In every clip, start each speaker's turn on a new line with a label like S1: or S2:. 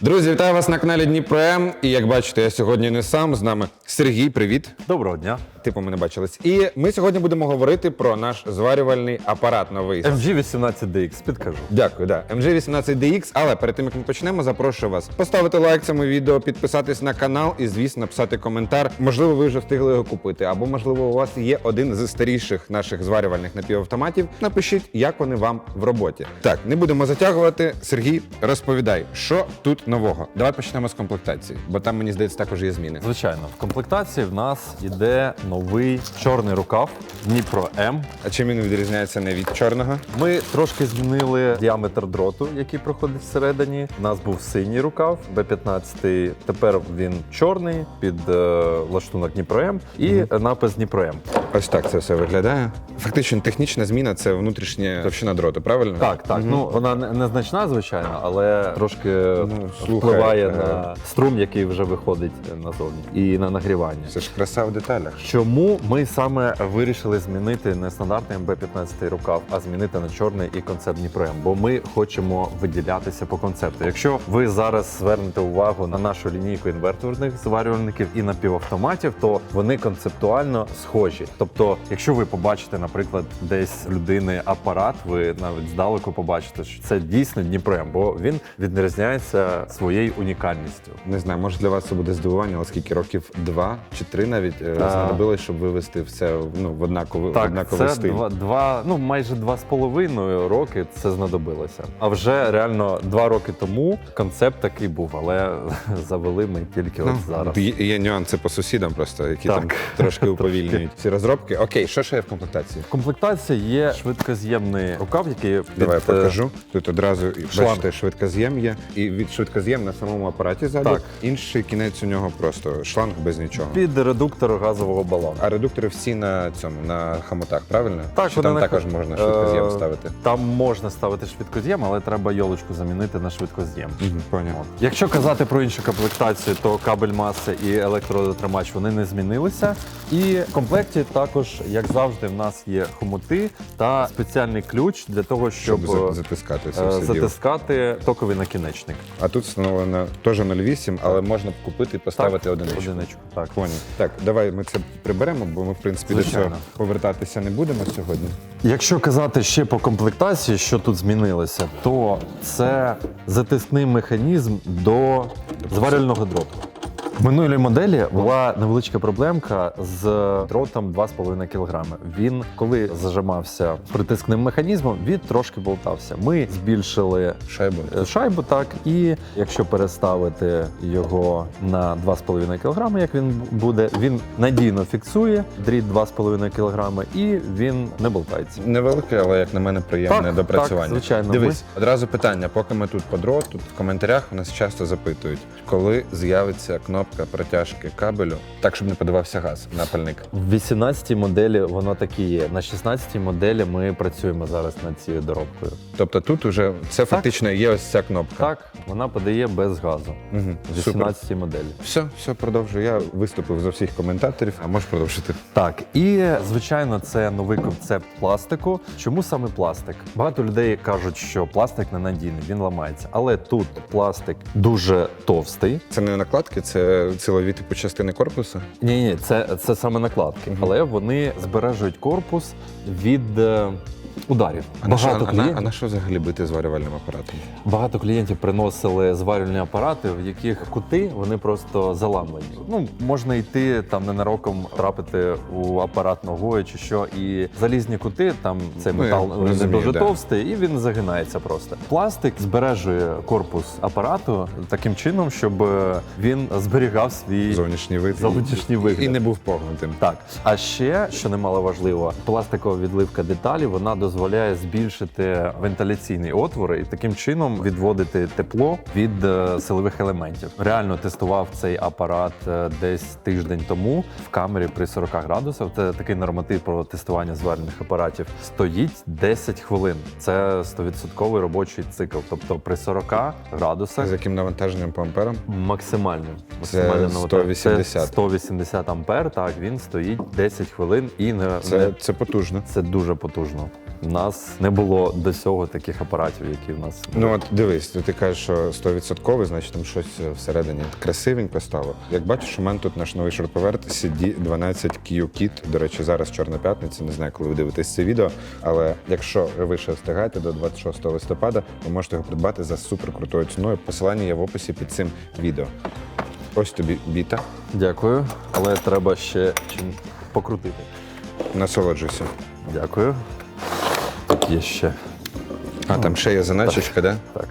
S1: Друзі, вітаю вас на каналі Дніпро М. І як бачите, я сьогодні не сам. З нами Сергій. Привіт.
S2: Доброго дня.
S1: Типу, ми не бачились. І ми сьогодні будемо говорити про наш зварювальний апарат новий.
S2: MG18DX, підкажу.
S1: Дякую, да. MG18DX. Але перед тим як ми почнемо, запрошую вас поставити лайк цьому відео, підписатись на канал і, звісно, написати коментар. Можливо, ви вже встигли його купити, або можливо, у вас є один з старіших наших зварювальних напівавтоматів. Напишіть, як вони вам в роботі. Так, не будемо затягувати. Сергій, розповідай, що тут нового. Давай почнемо з комплектації, бо там мені здається також є зміни.
S2: Звичайно, в комплектації в нас іде новий чорний рукав Дніпро М.
S1: А чим він відрізняється не від чорного?
S2: Ми трошки змінили діаметр дроту, який проходить всередині. У нас був синій рукав B15, тепер він чорний під е, лаштунок Дніпро М і напис Дніпро М.
S1: Ось так це все виглядає. Фактично, технічна зміна це внутрішня товщина дроту, правильно?
S2: Так, так. Ну вона не- незначна, звичайно, але трошки
S1: Ну, слухай,
S2: впливає
S1: е,
S2: на струм, який вже виходить назовні, і на нагрівання.
S1: Це ж краса в деталях.
S2: Чому ми саме вирішили змінити не стандартний МБ-15 рукав, а змінити на чорний і концепт Дніпро М? Бо ми хочемо виділятися по концепту. Якщо ви зараз звернете увагу на нашу лінійку інверторних зварювальників і напівавтоматів, то вони концептуально схожі. Тобто, якщо ви побачите, наприклад, десь людини апарат, ви навіть здалеку побачите, що це дійсно Дніпро М, бо він відрізняється своєю унікальністю.
S1: Не знаю, може для вас це буде здивування, але скільки років два чи три навіть е,
S2: Так.
S1: знадобилось, щоб вивести все ну, в однаковий, в
S2: Так,
S1: однаковий
S2: це
S1: стиль.
S2: два, два, ну майже два з половиною роки це знадобилося. А вже реально два роки тому концепт такий був, але завели ми тільки от зараз.
S1: Є, є нюанси по сусідам, просто які
S2: Так.
S1: там трошки уповільнюють ці розробки. Окей, що ще є в комплектації?
S2: В комплектації є швидкоз'ємний рукав, який під,
S1: Давай
S2: е,
S1: покажу. Тут одразу
S2: шланг.
S1: бачите, швидкоз'єм є, і від швидкоз'єм на самому апараті ззаду.
S2: Так.
S1: Інший кінець у нього просто шланг без нічого.
S2: під редуктор газового балону.
S1: А редуктори всі на цьому на хамотах, правильно?
S2: Так,
S1: Чи
S2: вони
S1: там
S2: на-
S1: також можна швидкоз'єм
S2: Е,
S1: ставити.
S2: Там можна ставити швидкоз'єм, але треба йолочку замінити на швидкоз'єм.
S1: Поняв.
S2: От. Якщо казати про іншу комплектацію, то кабель маси і електродотримач вони не змінилися. І в комплекті також, як завжди, в нас є хомути та спеціальний ключ для того, щоб,
S1: Щоб за- затискати
S2: е,
S1: все діло.
S2: затискати токовий накінечник.
S1: А тут встановлено теж 0,8, але можна купити і поставити одиничку.
S2: одиничку. Так.
S1: Поняв. Так, давай ми це приберемо, бо ми, в принципі, до цього повертатися не будемо сьогодні.
S2: Якщо казати ще по комплектації, що тут змінилося, то це затискний механізм до зварильного дроту. В минулій моделі була невеличка проблемка з дротом 2,5 кг. Він, коли зажимався притискним механізмом, він трошки болтався. Ми збільшили
S1: Шайбу.
S2: е, шайбу, так, і якщо переставити його на 2,5 кг, як він буде, він надійно фіксує дріт 2,5 кг і він не болтається.
S1: Невелике, але як на мене приємне
S2: Так,
S1: допрацювання.
S2: так, звичайно.
S1: Дивись, одразу питання, поки ми тут по дроту, в коментарях у нас часто запитують, коли з'явиться кнопка протяжки кабелю, так щоб не подавався газ на пальник.
S2: В 18-й моделі воно так і є. На 16-й моделі ми працюємо зараз над цією доробкою.
S1: Тобто тут уже це фактично є ось ця кнопка.
S2: Так, вона подає без газу.
S1: Угу.
S2: В 18-й моделі.
S1: Все, все, продовжую. Я виступив за всіх коментаторів, а можеш продовжити.
S2: Так, і звичайно, це новий концепт пластику. Чому саме пластик? Багато людей кажуть, що пластик ненадійний, він ламається. Але тут пластик дуже товстий.
S1: Це не накладки, це силові типу частини корпусу.
S2: Ні, ні, це, це саме накладки, але вони збережують корпус від е, ударів.
S1: А на, що, а, на, а
S2: клієнтів-
S1: на що взагалі бити зварювальним апаратом?
S2: Багато клієнтів приносили зварювальні апарати, в яких кути вони просто заламані. Ну можна йти там ненароком трапити у апарат ногою чи що, і залізні кути, там цей
S1: Ну, я
S2: метал не
S1: розумію,
S2: дуже
S1: да.
S2: товстий, і він загинається просто. Пластик збережує корпус апарату таким чином, щоб е, він зберігав свій
S1: Зовнішній вид.
S2: зовнішній вигляд.
S1: І не був погнутим.
S2: Так, а ще що немало важливо, пластикова відливка деталі вона дозволяє збільшити вентиляційні отвори і таким чином відводити тепло від е, силових елементів. Реально тестував цей апарат е, десь тиждень тому в камері при 40 градусах. Це такий норматив про тестування зварених апаратів. Стоїть 10 хвилин. Це 100% робочий цикл. Тобто при 40 градусах
S1: З яким навантаженням по амперам?
S2: Максимально. Навантаження.
S1: 180.
S2: Це 180 ампер. Так, він стоїть 10 хвилин і не
S1: Це,
S2: не-
S1: це потужно.
S2: це дуже потужно. У нас не було до цього таких апаратів, які в нас
S1: Ну от дивись, ти кажеш, що 100%, значить там щось всередині красивенько стало. Як бачиш, у мене тут наш новий шуруповерт CD12Q Kit. До речі, зараз Чорна п'ятниця. Не знаю, коли ви дивитесь це відео. Але якщо ви ще встигаєте до 26 листопада, ви можете його придбати за суперкрутою ціною. Посилання є в описі під цим відео. Ось тобі біта.
S2: Дякую, але треба ще чим покрутити.
S1: Насолоджуйся.
S2: Дякую. Є ще
S1: А там ще є заначечка, да?
S2: так.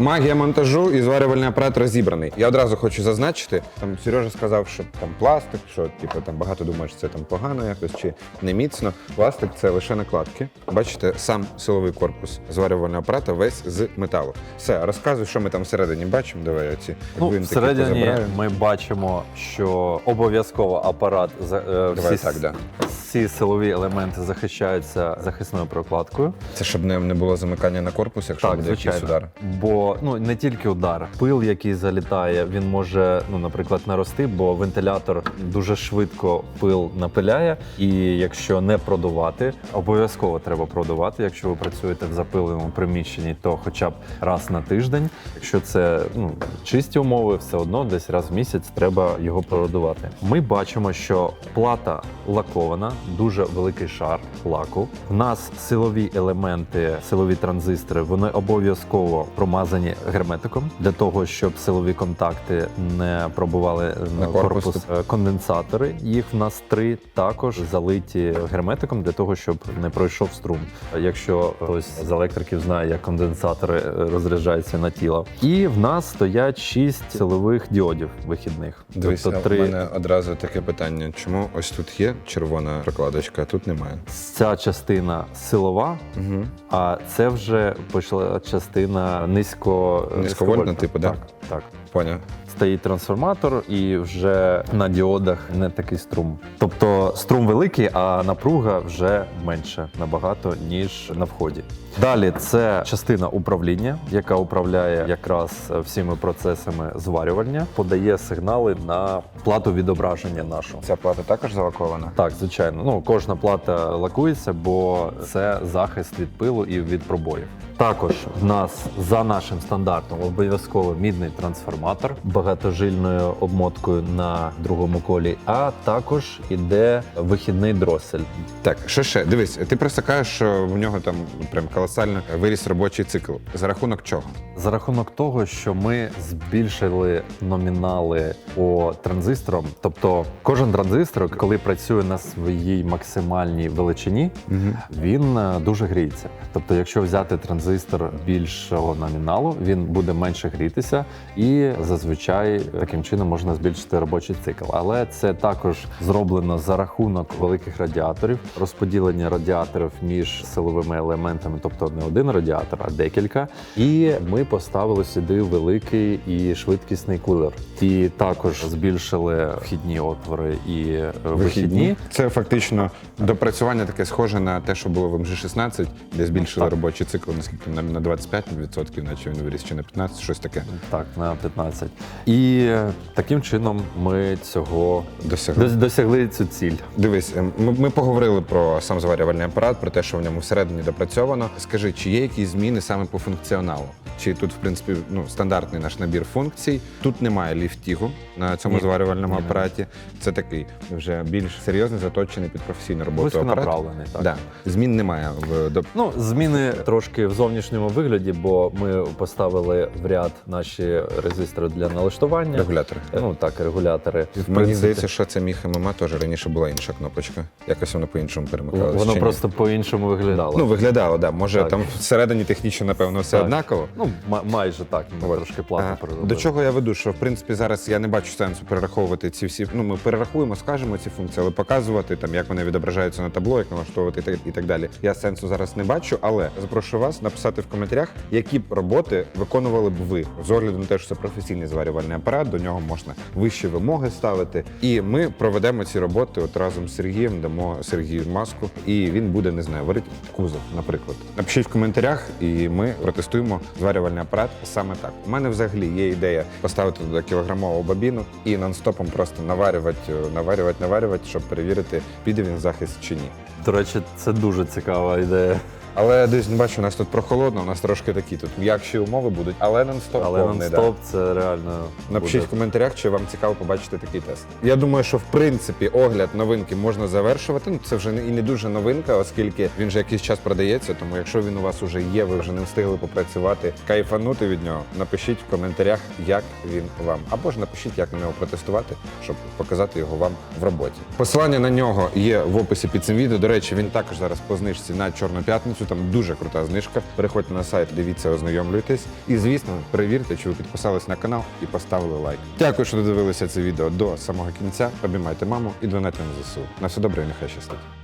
S1: Магія монтажу і зварювальний апарат розібраний. Я одразу хочу зазначити. Там Сережа сказав, що там пластик, що типу, там багато що це там погано якось чи не міцно. Пластик це лише накладки. Бачите, сам силовий корпус зварювального апарата весь з металу. Все, розказуй, що ми там всередині бачимо. Давай оці
S2: Ну, всередині ми бачимо, що обов'язково апарат за- е, всі,
S1: так, да.
S2: всі силові елементи захищаються захисною прокладкою.
S1: Це щоб не, було замикання на корпус, якщо
S2: Так,
S1: буде якийсь удар.
S2: Бо ну не тільки удар, пил, який залітає, він може, ну наприклад, нарости, бо вентилятор дуже швидко пил напиляє. І якщо не продувати, обов'язково треба продувати. Якщо ви працюєте в запиленому приміщенні, то хоча б раз на тиждень. Якщо це ну чисті умови, все одно десь раз в місяць треба його продувати. Ми бачимо, що плата лакована, дуже великий шар лаку. В нас силові елементи, силові транзистори, вони обов'язково промазані герметиком для того, щоб силові контакти не пробували
S1: На корпус.
S2: корпус. Е, Конденсатори, їх в нас три також залиті герметиком для того, щоб не пройшов струм. Якщо хтось з електриків знає, як конденсатори е, розряджаються на тіло. І в нас стоять шість силових діодів вихідних.
S1: Дивись,
S2: тобто три
S1: в мене одразу таке питання: чому ось тут є червона прокладочка, а тут немає?
S2: Ця частина силова,
S1: Угу.
S2: а це вже пішла частина низько
S1: Низьковольтна, типу, да?
S2: так, так.
S1: Поняв.
S2: Стоїть трансформатор, і вже на діодах не такий струм. Тобто струм великий, а напруга вже менше набагато ніж на вході. Далі це частина управління, яка управляє якраз всіми процесами зварювання, подає сигнали на плату відображення нашу.
S1: Ця плата також залакована?
S2: Так, звичайно. Ну кожна плата лакується, бо це захист від пилу і від пробоїв. Також в нас за нашим стандартом обов'язково мідний трансформатор багатожильною обмоткою на другому колі, а також іде вихідний дросель.
S1: Так, що ще? Дивись, ти просто кажеш, що в нього там прям колосально виріс робочий цикл. За рахунок чого?
S2: За рахунок того, що ми збільшили номінали по транзисторам, тобто кожен транзистор, коли працює на своїй максимальній величині, він е, дуже гріється. Тобто, якщо взяти транзистор більшого номіналу, він буде менше грітися, і зазвичай таким чином можна збільшити робочий цикл. Але це також зроблено за рахунок великих радіаторів, розподілення радіаторів між силовими елементами, тобто не один радіатор, а декілька. І ми поставили сюди великий і швидкісний кулер. І також збільшили вхідні отвори і вихідні.
S1: Це фактично допрацювання таке схоже на те, що було в МЖ-16, де збільшили робочий цикл на, на 25%, наче він виріс чи на 15%, щось таке.
S2: Так, на 15. І е, таким чином ми цього
S1: Досягли.
S2: дос- досягли цю ціль.
S1: Дивись, ем, ми, ми поговорили про сам зварювальний апарат, про те, що в ньому всередині допрацьовано. Скажи, чи є якісь зміни саме по функціоналу? Чи тут, в принципі, ну стандартний наш набір функцій? Тут немає ліфтігу на цьому
S2: Ні.
S1: зварювальному
S2: Ні.
S1: апараті. Це такий вже більш серйозний, заточений під професійну роботу апарат.
S2: Вузьконаправлений, так.
S1: Да. Змін немає в до
S2: Ну, зміни трошки в зовнішньому вигляді, бо ми поставили в ряд наші резистори для налаштування.
S1: регулятора.
S2: Ну так, регулятори. В
S1: Мені
S2: принципі,
S1: здається, що це міг ММА теж раніше була інша кнопочка. Якось воно по-іншому перемикалося.
S2: воно просто по-іншому виглядало.
S1: ну виглядало, да. Може
S2: Так.
S1: там всередині технічно, напевно, все
S2: Так.
S1: однаково.
S2: ну ма- майже так. Ми
S1: От.
S2: трошки платно
S1: А,
S2: переробили.
S1: До чого я веду? Що в принципі зараз я не бачу сенсу перераховувати ці всі. Ну ми перерахуємо, скажемо ці функції, але показувати там, як вони відображаються на табло, як налаштовувати і так, далі. Я сенсу зараз не бачу, але запрошую вас написати в коментарях, які б роботи виконували б ви з огляду на те, що це професійний зварювальний апарат. До нього можна вищі вимоги ставити. І ми проведемо ці роботи от разом з Сергієм, дамо Сергію маску, і він буде не знаю, варити кузов, наприклад. Напишіть в коментарях, і ми протестуємо зварювальний апарат саме так. У мене взагалі є ідея поставити туди кілограмову бабіну і нон-стопом просто наварювати, е, наварювати, наварювати, щоб перевірити, піде він захист чи ні.
S2: До речі, це дуже цікава ідея.
S1: Але десь бачу, у нас тут прохолодно, у нас трошки такі тут м'якші умови будуть, але нон-стоп
S2: Але
S1: повний,
S2: нон-стоп це реально.
S1: Напишіть
S2: буде.
S1: в коментарях, чи вам цікаво побачити такий тест. Я думаю, що в принципі огляд новинки можна завершувати. Ну це вже не і не дуже новинка, оскільки він вже якийсь час продається. Тому якщо він у вас уже є, ви вже не встигли попрацювати, кайфанути від нього. Напишіть в коментарях, як він вам, або ж напишіть, як на нього протестувати, щоб показати його вам в роботі. Посилання на нього є в описі під цим відео. До речі, він також зараз по знижці на чорну п'ятницю. Там дуже крута знижка. Переходьте на сайт, дивіться, ознайомлюйтесь. І звісно, перевірте, чи ви підписались на канал і поставили лайк. Дякую, що додивилися це відео до самого кінця. Обіймайте маму і донайте на ЗСУ. На все добре і нехай щастить.